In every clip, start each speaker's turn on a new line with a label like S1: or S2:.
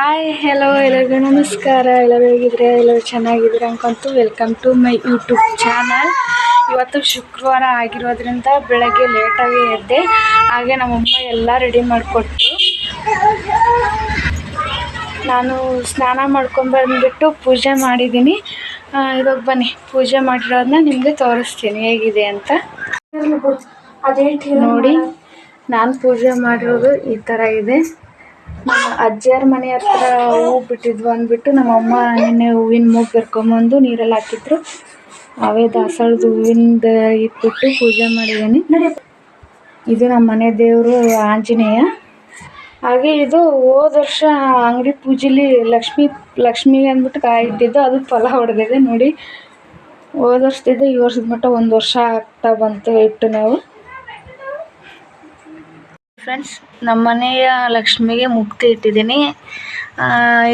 S1: Hi hello ಎಲ್ಲರಿಗೂ ನಮಸ್ಕಾರ. ಎಲ್ಲರೂ ಹೇಗಿದ್ರೆ ಎಲ್ಲರೂ ಚೆನ್ನಾಗಿದ್ದೀರ ಅನ್ಕೊಂತು welcome to my YouTube channel ಇವತ್ತು ಶುಕ್ರವಾರ ಆಗಿರೋದ್ರಿಂದ ಬೆಳಗ್ಗೆ ಲೇಟಾಗಿ ಎದ್ದೆ. ಹಾಗೆ ನಮ್ಮಮ್ಮ ಎಲ್ಲ ರೆಡಿ ಮಾಡಿಕೊಟ್ರು. ನಾನು ಸ್ನಾನ ಮಾಡ್ಕೊಂಬಂದ್ಬಿಟ್ಟು ಪೂಜೆ ಮಾಡಿದ್ದೀನಿ. ಇವಾಗ ಬನ್ನಿ. ಪೂಜೆ ಮಾಡಿರೋದನ್ನ ನಿಮಗೆ ತೋರಿಸ್ತೀನಿ. ಹೇಗಿದೆ ಅಂತ. ನೋಡಿ ನಾನು ಪೂಜೆ ಮಾಡಿರೋದು ಈ ಥರ ಇದೆ. ಅಜ್ಜಿಯರ ಮನೆ ಹತ್ರ ಹೂ ಬಿಟ್ಟಿದ್ವು ಅಂದ್ಬಿಟ್ಟು ನಮ್ಮಮ್ಮ ನಿನ್ನೆ ಹೂವಿನ ಮೂಗು ಬೆರ್ಕೊಂಬಂದು ನೀರಲ್ಲಿ ಹಾಕಿದ್ರು. ಅವೇ ದಾಸವಾಳದ ಹೂವಿಂದ ಇಟ್ಬಿಟ್ಟು ಪೂಜೆ ಮಾಡಿದ್ದೀನಿ. ಇದು ನಮ್ಮ ಮನೆ ದೇವರು ಆಂಜನೇಯ. ಹಾಗೆ ಇದು ಹೋದ ವರ್ಷ ಅಂಗಡಿ ಪೂಜೆಲಿ ಲಕ್ಷ್ಮಿ ಲಕ್ಷ್ಮಿಗೆ ಅಂದ್ಬಿಟ್ಟು ಕಾಯಿ ಇಟ್ಟಿದ್ದು, ಅದು ಫಲ ಹೊಡೆದಿದೆ ನೋಡಿ. ಹೋದ ವರ್ಷದಿಂದ ಈ ವರ್ಷದ ಮಟ್ಟ ಒಂದು ವರ್ಷ ಆಗ್ತಾ ಬಂತು ಇಟ್ಟು ನಾವು. ಫ್ರೆಂಡ್ಸ್ ನಮ್ಮ ಮನೆಯ ಲಕ್ಷ್ಮಿಗೆ ಮುಕ್ತಿ ಇಟ್ಟಿದ್ದೀನಿ.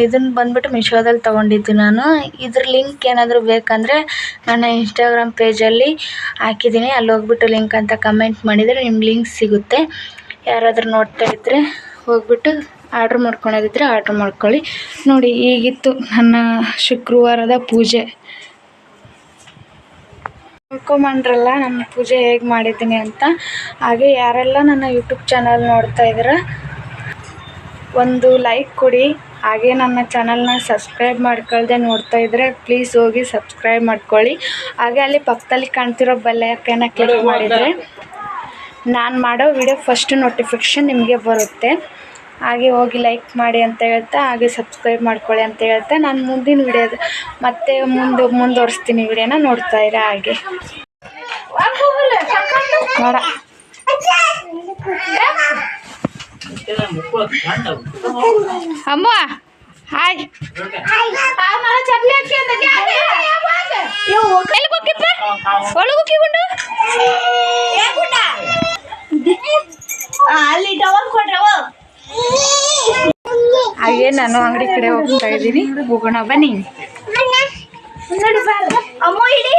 S1: ಇದನ್ನು ಬಂದ್ಬಿಟ್ಟು ಮಿಶೋದಲ್ಲಿ ತೊಗೊಂಡಿದ್ದು ನಾನು. ಇದ್ರ ಲಿಂಕ್ ಏನಾದರೂ ಬೇಕಂದರೆ ನನ್ನ ಇನ್ಸ್ಟಾಗ್ರಾಮ್ ಪೇಜಲ್ಲಿ ಹಾಕಿದ್ದೀನಿ. ಅಲ್ಲಿ ಹೋಗ್ಬಿಟ್ಟು ಲಿಂಕ್ ಅಂತ ಕಮೆಂಟ್ ಮಾಡಿದರೆ ನಿಮ್ಗೆ ಲಿಂಕ್ ಸಿಗುತ್ತೆ. ಯಾರಾದರೂ ನೋಡ್ತಾ ಇದ್ದರೆ ಹೋಗ್ಬಿಟ್ಟು ಆರ್ಡ್ರ್ ಮಾಡ್ಕೊಳೋದಿದ್ರೆ ಆರ್ಡ್ರ್ ಮಾಡ್ಕೊಳ್ಳಿ. ನೋಡಿ, ಈಗಿತ್ತು ನನ್ನ ಶುಕ್ರವಾರದ ಪೂಜೆ. ತಿಳ್ಕೊಂಬಂದ್ರಲ್ಲ ನನ್ನ ಪೂಜೆ ಹೇಗೆ ಮಾಡಿದ್ದೀನಿ ಅಂತ. ಹಾಗೆ ಯಾರೆಲ್ಲ ನನ್ನ ಯೂಟ್ಯೂಬ್ ಚಾನಲ್ ನೋಡ್ತಾ ಇದ್ದೀರ, ಒಂದು ಲೈಕ್ ಕೊಡಿ. ಹಾಗೆ ನನ್ನ ಚಾನಲ್ನ ಸಬ್ಸ್ಕ್ರೈಬ್ ಮಾಡ್ಕೊಳ್ದೆ ನೋಡ್ತಾ ಇದ್ದರೆ ಪ್ಲೀಸ್ ಹೋಗಿ ಸಬ್ಸ್ಕ್ರೈಬ್ ಮಾಡ್ಕೊಳ್ಳಿ. ಹಾಗೆ ಅಲ್ಲಿ ಪಕ್ಕದಲ್ಲಿ ಕಾಣ್ತಿರೋ ಬೆಲ್ಲೈಕನ್ನ ಕ್ಲಿಕ್ ಮಾಡಿದರೆ, ನಾನು ಮಾಡೋ ವಿಡಿಯೋ ಫಸ್ಟ್ ನೋಟಿಫಿಕೇಷನ್ ನಿಮಗೆ ಬರುತ್ತೆ. ಹಾಗೆ ಹೋಗಿ ಲೈಕ್ ಮಾಡಿ ಅಂತ ಹೇಳ್ತಾ ಹಾಗೆ ಸಬ್ಸ್ಕ್ರೈಬ್ ಮಾಡ್ಕೊಳ್ಳಿ ಅಂತ ಹೇಳ್ತಾ ನಾನು ಮುಂದಿನ ವಿಡಿಯೋದ ಮತ್ತೆ ಮುಂದೆ ಮುಂದುವರಿಸ್ತೀನಿ ವಿಡಿಯೋನ ನೋಡ್ತಾ ಇರ ಹಾಗೆ. ನೋಡ. ಅಮ್ಮ ಹಾಯ್. ಒಳಗೋಗಿಕೊಂಡು
S2: ಅಲ್ಲಿ ಟವರ್ ಕೊಡ್ರವ
S1: ಹಾಗೆ ನಾನು ಅಂಗಡಿ ಕಡೆ ಹೋಗ್ತಾ ಇದ್ದೀನಿ. ಹೋಗೋಣ ಬನ್ನಿ.
S2: ನೋಡಿ ಬಾ. ಅಮ್ಮ ಇಡಿ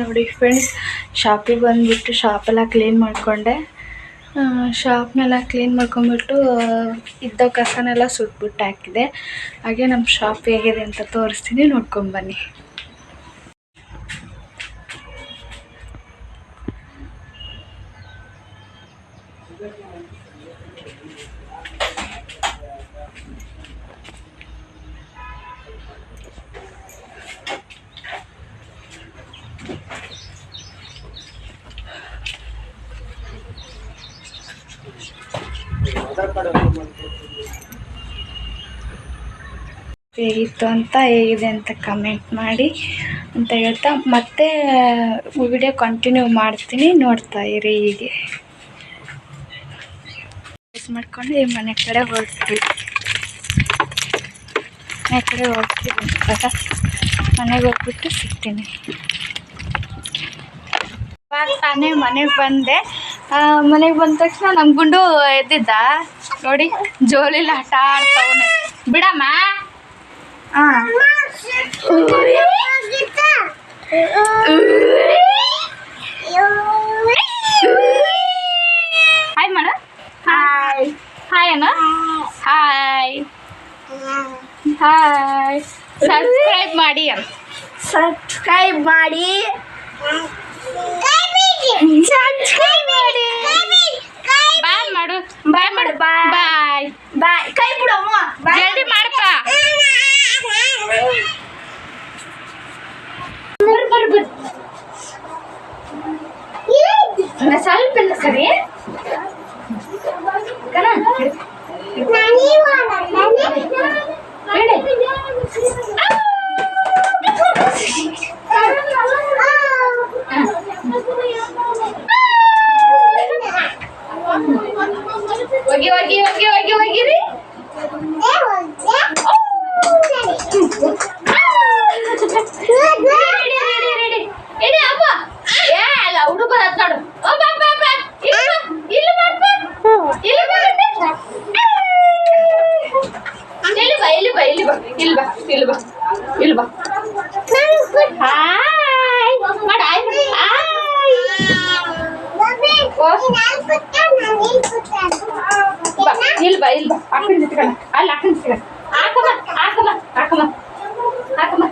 S1: ನೋಡಿ ಫ್ರೆಂಡ್ಸ್ ಶಾಪಿಗೆ ಬಂದುಬಿಟ್ಟು ಶಾಪೆಲ್ಲ ಕ್ಲೀನ್ ಮಾಡಿಕೊಂಡೆ. ಶಾಪ್ನೆಲ್ಲ ಕ್ಲೀನ್ ಮಾಡ್ಕೊಂಬಿಟ್ಟು ಇದ್ದ ಕಸನೆಲ್ಲ ಸುಟ್ಬಿಟ್ಟು ಹಾಕಿದೆ. ಹಾಗೆ ನಮ್ಮ ಶಾಪ್ ಹೇಗಿದೆ ಅಂತ ತೋರಿಸ್ತೀನಿ ನೋಡ್ಕೊಂಬನ್ನಿ ಹೇಗಿತ್ತು ಅಂತ ಹೇಗಿದೆ ಅಂತ ಕಮೆಂಟ್ ಮಾಡಿ ಅಂತ ಹೇಳ್ತಾ, ಮತ್ತೆ ವಿಡಿಯೋ ಕಂಟಿನ್ಯೂ ಮಾಡ್ತೀನಿ, ನೋಡ್ತಾ ಇರಿ ಹೀಗೆ. ಮಾಡ್ಕೊಂಡು ಈ ಮನೆ ಕಡೆ ಹೋಗ್ತೀವಿ ಮನೆ ಕಡೆ ಹೋಗ್ತೀವಿ ಅಂತ. ಮನೆಗೆ ಹೋಗ್ಬಿಟ್ಟು ಸಿಗ್ತೀನಿ. ಮನೆಗೆ ಬಂದೆ. ಮನೆಗೆ ಬಂದ ತಕ್ಷಣ ನಮ್ಮ ಗುಂಡು ಎದ್ದಿದ್ದ. ನೋಡಿ ಜೋಲಿಲಿ ಆಟ ಆಡ್ತಾವನೆ. ಬಿಡಮ್ಮ. ಹಾಯ್ ಮಾಡ ಹಾಯ್ ಹಾಯ್ ಅಣ್ಣ. ಹಾಯ್ ಹಾಯ್ ಸಬ್ಸ್ಕ್ರೈಬ್ ಮಾಡಿ ಅಣ್ಣ.
S2: ಸಬ್ಸ್ಕ್ರೈಬ್ ಮಾಡಿ.
S1: ಸಬ್ಸ್ಕ್ರೈಬ್ ಮಾಡಿ ಬಾಯ್ ಮಾಡು ಬಾಯ್ ಮಾಡು
S2: Bye.
S1: ಬಾಯ್
S2: ಬಾಯ್ ಕೈ ಬಿಡು ಅಮ್ಮ ಬಾಯ್
S1: ಜಲ್ದಿ ಮಾಡಪ್ಪ
S2: ಬರ್ರಿ ಬರ್ರಿ ಬರ್ರಿ ಸ್ವಲ್ಪ ಬಾ, ಇಲ್ಲಿ ಬಾ ಹಾಯ್ ಮಾಡ ಇಲ್ಲಿ ಬಾ ಅಕ್ಕನ ಜೊತೆ ಅಲ್ಲಿ ಅಕ್ಕನ ಜೊತೆ ಹಾಕಮ್ಮ ಹಾಕಮ್ಮ ಹಾಕಮ್ಮ ಹಾಕಮ್ಮ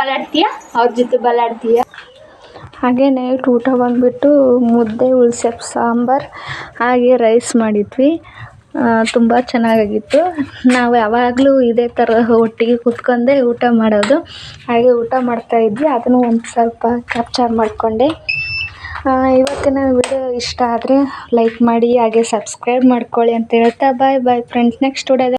S2: ಬಲಾಡ್ತೀಯ? ಅವ್ರ ಜೊತೆ ಬಲಾಡ್ತೀಯ?
S1: ಹಾಗೆ ನೈಟ್ ಊಟ ಬಂದುಬಿಟ್ಟು ಮುದ್ದೆ ಉಳ್ಸೆಪ್ ಸಾಂಬಾರು, ಹಾಗೆ ರೈಸ್ ಮಾಡಿದ್ವಿ. ತುಂಬ ಚೆನ್ನಾಗಾಗಿತ್ತು. ನಾವು ಯಾವಾಗಲೂ ಇದೇ ಥರ ಒಟ್ಟಿಗೆ ಕುತ್ಕೊಂಡೆ ಊಟ ಮಾಡೋದು. ಹಾಗೆ ಊಟ ಮಾಡ್ತಾಯಿದ್ವಿ ಅದನ್ನು ಒಂದು ಸ್ವಲ್ಪ ಕ್ಯಾಪ್ಚರ್ ಮಾಡಿಕೊಂಡೆ. ಇವತ್ತಿನ ವಿಡಿಯೋ ಇಷ್ಟ ಆದರೆ ಲೈಕ್ ಮಾಡಿ, ಹಾಗೆ ಸಬ್ಸ್ಕ್ರೈಬ್ ಮಾಡ್ಕೊಳ್ಳಿ ಅಂತ ಹೇಳ್ತಾ. ಬಾಯ್ ಬಾಯ್ ಫ್ರೆಂಡ್ಸ್ ನೆಕ್ಸ್ಟ್ ವಿಡಿಯೋದ